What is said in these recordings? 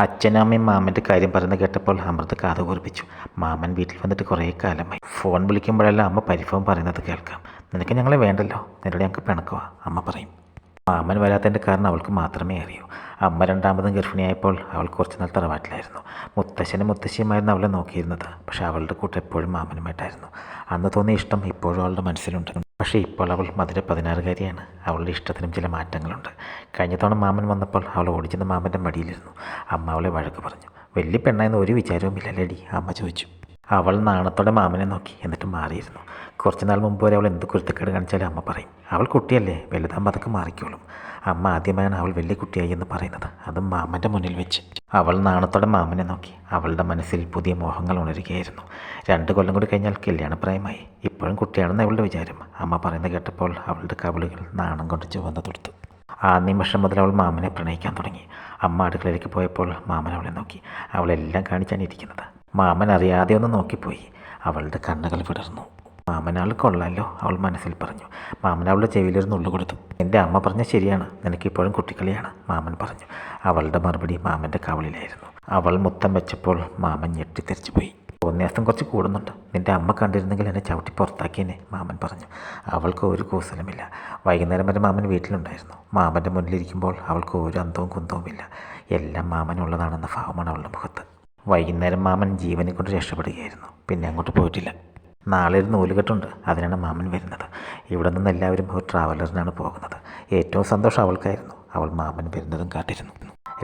അച്ഛനും അമ്മയും മാമന്റെ കാര്യം പറയുന്നത് കേട്ടപ്പോൾ അമൃത് കാത് കുറിപ്പിച്ചു. മാമൻ വീട്ടിൽ വന്നിട്ട് കുറേ കാലമായി. ഫോൺ വിളിക്കുമ്പോഴെല്ലാം അമ്മ പരിഭവം പറയുന്നത് കേൾക്കാം. നിനക്ക് ഞങ്ങളെ വേണ്ടല്ലോ. നിന്നോട് ഞങ്ങൾക്ക് പിണക്കുവാ. അമ്മ പറയും. മാമൻ വരാത്തതിന്റെ കാരണം അവൾക്ക് മാത്രമേ അറിയൂ. അമ്മ രണ്ടാമതും ഗർഭിണിയായപ്പോൾ അവൾ കുറച്ച് നാൾ തറവാട്ടിലായിരുന്നു. മുത്തശ്ശനും മുത്തശ്ശിയുമായിരുന്നു അവളെ നോക്കിയിരുന്നത്. പക്ഷേ അവളുടെ കൂട്ട് എപ്പോഴും മാമനുമായിട്ടായിരുന്നു. അന്ന് തോന്നിയ ഇഷ്ടം ഇപ്പോഴും അവളുടെ മനസ്സിലുണ്ട്. പക്ഷേ ഇപ്പോൾ അവൾ മധുര പതിനാറുകാരിയാണ്. അവളുടെ ഇഷ്ടത്തിനും ചില മാറ്റങ്ങളുണ്ട്. കഴിഞ്ഞ തവണ മാമൻ വന്നപ്പോൾ അവൾ ഓടിച്ചെന്ന് മാമന്റെ മടിയിലിരുന്നു. അമ്മ അവളെ വഴക്ക് പറഞ്ഞു. വലിയ പെണ്ണായെന്ന് ഒരു വിചാരവും ഇല്ലല്ലേടി അമ്മ ചോദിച്ചു. അവൾ നാണത്തോടെ മാമനെ നോക്കി എന്നിട്ട് മാറിയിരുന്നു. കുറച്ച് നാൾ മുമ്പ് വരെ അവൾ എന്ത് കുരുത്തക്കേട് കാണിച്ചാലും അമ്മ പറയും അവൾ കുട്ടിയല്ലേ വലുതാകുമ്പോൾ അതൊക്കെ മാറിക്കോളും. അമ്മ ആദ്യമായാണ് അവൾ വലിയ കുട്ടിയായി എന്ന് പറയുന്നത് അതും മാമന്റെ മുന്നിൽ വെച്ച്. അവൾ നാണത്തോടെ മാമനെ നോക്കി അവളുടെ മനസ്സിൽ പുതിയ മോഹങ്ങൾ ഉണരുകയായിരുന്നു. രണ്ട് കൊല്ലം കൂടി കഴിഞ്ഞാൽ കല്യാണപ്രായമായി. ഇപ്പോഴും കുട്ടിയാണെന്ന് അവളുടെ വിചാരം. അമ്മ പറയുന്നത് കേട്ടപ്പോൾ അവളുടെ കവിളുകൾ നാണം കൊണ്ട് ചുവന്ന് തൊടുത്തു. ആ നിമിഷം മുതൽ അവൾ മാമനെ പ്രണയിക്കാൻ തുടങ്ങി. അമ്മ അടുക്കളയിലേക്ക് പോയപ്പോൾ മാമൻ അവളെ നോക്കി. അവളെല്ലാം കാണിച്ചാണ് ഇരിക്കുന്നത്. മാമൻ അറിയാതെ ഒന്ന് നോക്കിപ്പോയി. അവളുടെ കണ്ണുകൾ വിടർന്നു. മാമനാൾ കൊള്ളാലോ അവൾ മനസ്സിൽ പറഞ്ഞു. മാമൻ അവളുടെ ചെവിയിലൊരു നുള്ളു കൊടുത്തു. എന്റെ അമ്മ പറഞ്ഞ ശരിയാണ്. നിനക്കിപ്പോഴും കുട്ടിക്കളിയാണ് മാമൻ പറഞ്ഞു. അവളുടെ മറുപടി മാമന്റെ കവളിലായിരുന്നു അവൾ മുത്തം വെച്ചപ്പോൾ മാമൻ ഞെട്ടിത്തെറിച്ചു പോയി. തോന്നിയാസം കുറച്ച് കൂടുന്നുണ്ട്. നിന്റെ അമ്മ കണ്ടിരുന്നെങ്കിൽ എന്നെ ചവിട്ടി പുറത്താക്കിയെന്നെ മാമൻ പറഞ്ഞു. അവൾക്ക് ഒരു കൂസലുമില്ല. വൈകുന്നേരം വരെ മാമൻ വീട്ടിലുണ്ടായിരുന്നു. മാമന്റെ മുന്നിലിരിക്കുമ്പോൾ അവൾക്ക് ഒരു അന്തവും കുന്തവും ഇല്ല എല്ലാം മാമൻ ഉള്ളതാണെന്ന ഭാവമാണ് അവളുടെ മുഖത്ത്. വൈകുന്നേരം മാമൻ ജീവനെ കൊണ്ട് രക്ഷപ്പെടുകയായിരുന്നു. പിന്നെ അങ്ങോട്ട് പോയിട്ടില്ല. നാളെ ഒരു നൂലുകെട്ടുണ്ട്. അതിനാണ് മാമൻ വരുന്നത്. ഇവിടെ നിന്ന് എല്ലാവരും ഒരു ട്രാവലറിനാണ് പോകുന്നത്. ഏറ്റവും സന്തോഷം അവൾക്കായിരുന്നു. അവൾ മാമൻ വരുന്നതും കാത്തിരുന്നു.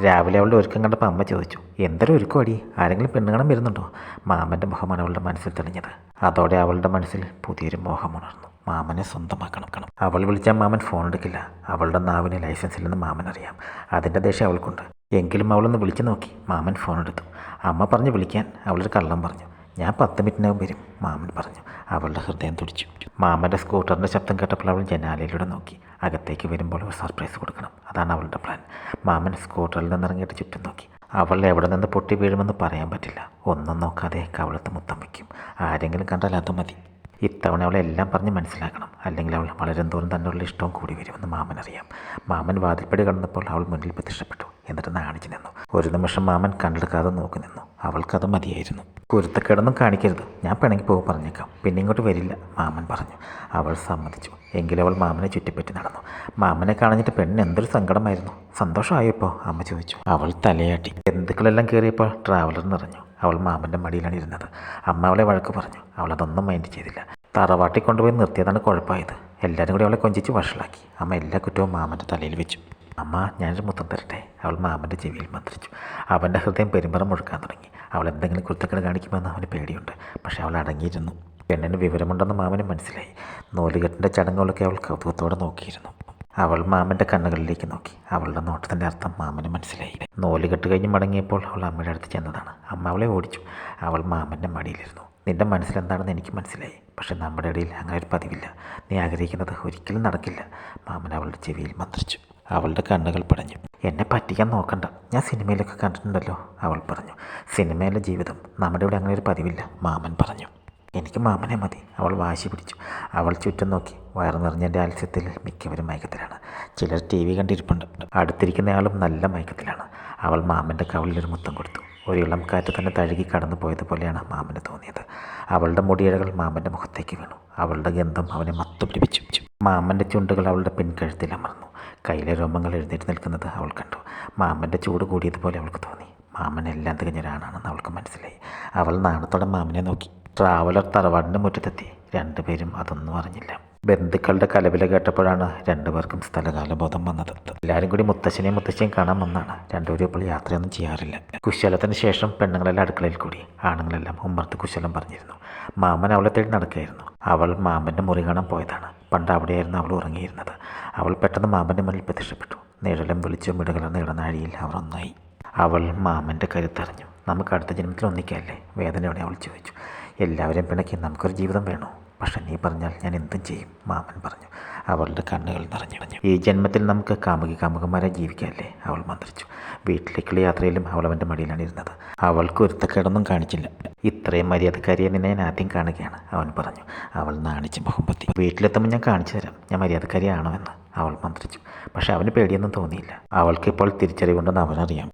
രാവിലെ അവളുടെ ഒരുക്കം കണ്ടപ്പോൾ അമ്മ ചോദിച്ചു എന്തൊരു ഒരുക്കം അടി ആരെങ്കിലും പെണ്ണുകണം വരുന്നുണ്ടോ? മാമന്റെ മുഖമാണ് അവളുടെ മനസ്സിൽ തെളിഞ്ഞത്. അതോടെ അവളുടെ മനസ്സിൽ പുതിയൊരു മോഹം ഉണർന്നു. മാമനെ സ്വന്തമാക്കണം കണം അവൾ വിളിച്ചാൽ മാമൻ ഫോൺ എടുക്കില്ല. അവളുടെ നാവിന് ലൈസൻസ് ഇല്ലെന്ന് മാമൻ അറിയാം അതിന്റെ ദേഷ്യം അവൾക്കുണ്ട്. എങ്കിലും അവളൊന്ന് വിളിച്ചു നോക്കി. മാമൻ ഫോൺ എടുത്തു. അമ്മ പറഞ്ഞ് വിളിക്കാൻ. അവളൊരു കള്ളം പറഞ്ഞു. ഞാൻ പത്ത് മിനിറ്റിനകം വരും മാമൻ പറഞ്ഞു. അവളുടെ ഹൃദയം തുടിച്ചു. മാമന്റെ സ്കൂട്ടറിന്റെ ശബ്ദം കേട്ടപ്പോൾ അവൾ ജനാലയിലൂടെ നോക്കി. അകത്തേക്ക് വരുമ്പോൾ ഒരു സർപ്രൈസ് കൊടുക്കണം. അതാണ് അവളുടെ പ്ലാൻ മാമൻ സ്കൂട്ടറിൽ നിന്നിറങ്ങിയിട്ട് ചുറ്റും നോക്കി. അവൾ എവിടെ നിന്ന് പൊട്ടി വീഴുമെന്ന് പറയാൻ പറ്റില്ല. ഒന്നും നോക്കാതെ കവളത്ത് മുത്തം വയ്ക്കും. ആരെങ്കിലും കണ്ടാൽ അത് മതി. ഇത്തവണ അവളെ എല്ലാം പറഞ്ഞ് മനസ്സിലാക്കണം. അല്ലെങ്കിൽ അവൾ വളരും തോറും തന്നെയുള്ള ഇഷ്ടവും കൂടി വരുമെന്ന് മാമൻ അറിയാം മാമൻ വാതിൽപ്പടി കടന്നപ്പോൾ അവൾ മുന്നിൽ പ്രത്യക്ഷപ്പെട്ടു. എന്നിട്ട് നാണിച്ചു നിന്നു. ഒരു നിമിഷം മാമൻ കണ്ടെടുക്കാതെ നോക്കി നിന്നു. അവൾക്കത് മതിയായിരുന്നു. കുരുത്തക്കേടൊന്നും കാണിക്കരുത്. ഞാൻ പിണങ്ങി പോകും പറഞ്ഞേക്കാം. പിന്നെ ഇങ്ങോട്ട് വരില്ല മാമൻ പറഞ്ഞു. അവൾ സമ്മതിച്ചു. എങ്കിലും അവൾ മാമനെ ചുറ്റിപ്പറ്റി നടന്നു. മാമനെ കാണഞ്ഞിട്ട് പെണ്ണിന് എന്തൊരു സങ്കടമായിരുന്നു. സന്തോഷമായപ്പോൾ അമ്മ ചോദിച്ചു. അവൾ തലയാട്ടി. ബന്ധുക്കളെല്ലാം കയറിയപ്പോൾ ട്രാവലർ നിറഞ്ഞു. അവൾ മാമന്റെ മടിയിലാണ് ഇരുന്നത്. അമ്മ അവളെ വഴക്ക് പറഞ്ഞു. അവൾ അതൊന്നും മൈൻഡ് ചെയ്തില്ല. തറവാട്ടിൽ കൊണ്ടുപോയി നിർത്തിയതാണ് കുഴപ്പമായത്. എല്ലാവരും കൂടി അവളെ കൊഞ്ചിച്ച് വഷളാക്കി. അമ്മ എല്ലാ കുറ്റവും മാമന്റെ തലയിൽ വെച്ചു. അമ്മ ഞാനൊരു മുത്തം തരട്ടെ? അവൾ മാമന്റെ ചെവിയിൽ മന്ത്രിച്ചു. അവന്റെ ഹൃദയം പെരുമ്പറം മുഴുക്കാൻ തുടങ്ങി. അവൾ എന്തെങ്കിലും കുരുത്തക്കേട് കാണിക്കുമെന്ന് അവന് പേടിയുണ്ട്. പക്ഷേ അവൾ അടങ്ങിയിരുന്നു. പെണ്ണിന് വിവരമുണ്ടെന്ന് മാമന് മനസ്സിലായി. നൂലുകെട്ടിന്റെ ചടങ്ങുകളൊക്കെ അവൾ കൗതുകത്തോടെ നോക്കിയിരുന്നു. അവൾ മാമന്റെ കണ്ണുകളിലേക്ക് നോക്കി. അവളുടെ നോട്ടത്തിന്റെ അർത്ഥം മാമന് മനസ്സിലായി നൂലുകെട്ട് കഴിഞ്ഞ് മടങ്ങിയപ്പോൾ അവൾ അമ്മയുടെ അടുത്ത് ചെന്നതാണ്. അമ്മ അവളെ ഓടിച്ചു. അവൾ മാമന്റെ മടിയിലിരുന്നു. നിന്റെ മനസ്സിലെന്താണെന്ന് എനിക്ക് മനസ്സിലായി. പക്ഷേ നമ്മുടെ ഇടയിൽ അങ്ങനെ ഒരു പതിവില്ല. നീ ആഗ്രഹിക്കുന്നത് ഒരിക്കലും നടക്കില്ല. മാമൻ അവളുടെ ചെവിയിൽ മന്ത്രിച്ചു. അവളുടെ കണ്ണുകൾ പടഞ്ഞു. എന്നെ പറ്റിക്കാൻ നോക്കണ്ട. ഞാൻ സിനിമയിലൊക്കെ കണ്ടിട്ടുണ്ടല്ലോ അവൾ പറഞ്ഞു. സിനിമയിലെ ജീവിതം നമ്മുടെ ഇവിടെ അങ്ങനെ ഒരു പതിവില്ല മാമൻ പറഞ്ഞു. എനിക്ക് മാമനെ മതി അവൾ വാശി പിടിച്ചു. അവൾ ചുറ്റും നോക്കി. വയറു നിറഞ്ഞതിന്റെ ആലസ്യത്തിൽ മിക്കവരും മയക്കത്തിലാണ്. ചിലർ ടി വി കണ്ടിരിപ്പുണ്ട്. അടുത്തിരിക്കുന്നയാളും നല്ല മയക്കത്തിലാണ്. അവൾ മാമന്റെ കവളിലൊരു മുത്തം കൊടുത്തു. ഒരു ഇളം കാറ്റ് തന്നെ തഴുകി കടന്നു പോയതുപോലെയാണ് മാമന് തോന്നിയത്. അവളുടെ മുടിയിഴകൾ മാമന്റെ മുഖത്തേക്ക് വീണു. അവളുടെ ഗന്ധം അവനെ മത്തു പിടിപ്പിച്ചു മാമന്റെ ചുണ്ടുകൾ അവളുടെ പിൻകഴുത്തിൽ അമർന്നു. കയ്യിലെ രോമങ്ങൾ എഴുന്നേറ്റ് നിൽക്കുന്നത് അവൾ കണ്ടു. മാമന്റെ ചൂട് കൂടിയതുപോലെ അവൾക്ക് തോന്നി. മാമൻ എല്ലാം തികഞ്ഞൊരാണാണെന്ന് അവൾക്ക് മനസ്സിലായി. അവൾ നാണത്തോടെ മാമനെ നോക്കി. ട്രാവലർ തറവാടിന്റെ മുറ്റത്തെത്തി. രണ്ടുപേരും അതൊന്നും അറിഞ്ഞില്ല. ബന്ധുക്കളുടെ കലവില കേട്ടപ്പോഴാണ് രണ്ടുപേർക്കും സ്ഥലകാലബോധം വന്നത്. എല്ലാവരും കൂടി മുത്തശ്ശനെയും മുത്തശ്ശിയും കാണാൻ വന്നാണ്. രണ്ടുപേരും ഇപ്പോൾ യാത്രയൊന്നും ചെയ്യാറില്ല. കുശലത്തിന് ശേഷം പെണ്ണുങ്ങളെല്ലാം അടുക്കളയിൽ കൂടി. ആണുങ്ങളെല്ലാം ഉമ്മർത്ത് കുശലം പറഞ്ഞിരുന്നു. മാമൻ അവളെ തേടി നടക്കുകയായിരുന്നു. അവൾ മാമന്റെ മുറി കാണാൻ പോയതാണ്. പണ്ട് അവിടെയായിരുന്നു അവൾ ഉറങ്ങിയിരുന്നത്. അവൾ പെട്ടെന്ന് മാമന്റെ മുന്നിൽ പ്രത്യക്ഷപ്പെട്ടു. നിഴലും വെളിച്ചവും ഇടകലർന്ന ഇടനാഴിയിൽ അവർ ഒന്നായി. അവൾ മാമന്റെ കരുത്തറിഞ്ഞു നമുക്ക് അടുത്ത ജന്മത്തിൽ ഒന്നിക്കല്ലേ? വേദനയോടെ അവൾ ചോദിച്ചു. എല്ലാവരെയും പിണക്കി നമുക്കൊരു ജീവിതം വേണോ? പക്ഷെ നീ പറഞ്ഞാൽ ഞാൻ എന്തും ചെയ്യും മാമൻ പറഞ്ഞു. അവളുടെ കണ്ണുകൾ നിറഞ്ഞിടഞ്ഞു. ഈ ജന്മത്തിൽ നമുക്ക് കാമുകി കാമുകന്മാരെ ജീവിക്കാമല്ലേ അവൾ മന്ത്രിച്ചു. വീട്ടിലേക്കുള്ള യാത്രയിലും അവൾ അവന്റെ മടിയിലാണ് ഇരുന്നത്. അവൾക്ക് ഒരുത്തക്കേടൊന്നും കാണിച്ചില്ല. ഇത്രയും മര്യാദക്കാരിയെ നിന്നെ ഞാൻ ആദ്യം കാണുകയാണ് അവൻ പറഞ്ഞു. അവൾ നാണിച്ച് മുഖം പൊത്തി. വീട്ടിലെത്തുമ്പോൾ ഞാൻ കാണിച്ചു തരാം. ഞാൻ മര്യാദക്കാരിയാണോ എന്ന് അവൾ മന്ത്രിച്ചു. പക്ഷെ അവന് പേടിയൊന്നും തോന്നിയില്ല. അവൾക്കിപ്പോൾ തിരിച്ചറിവുണ്ടെന്ന് അവനറിയാം.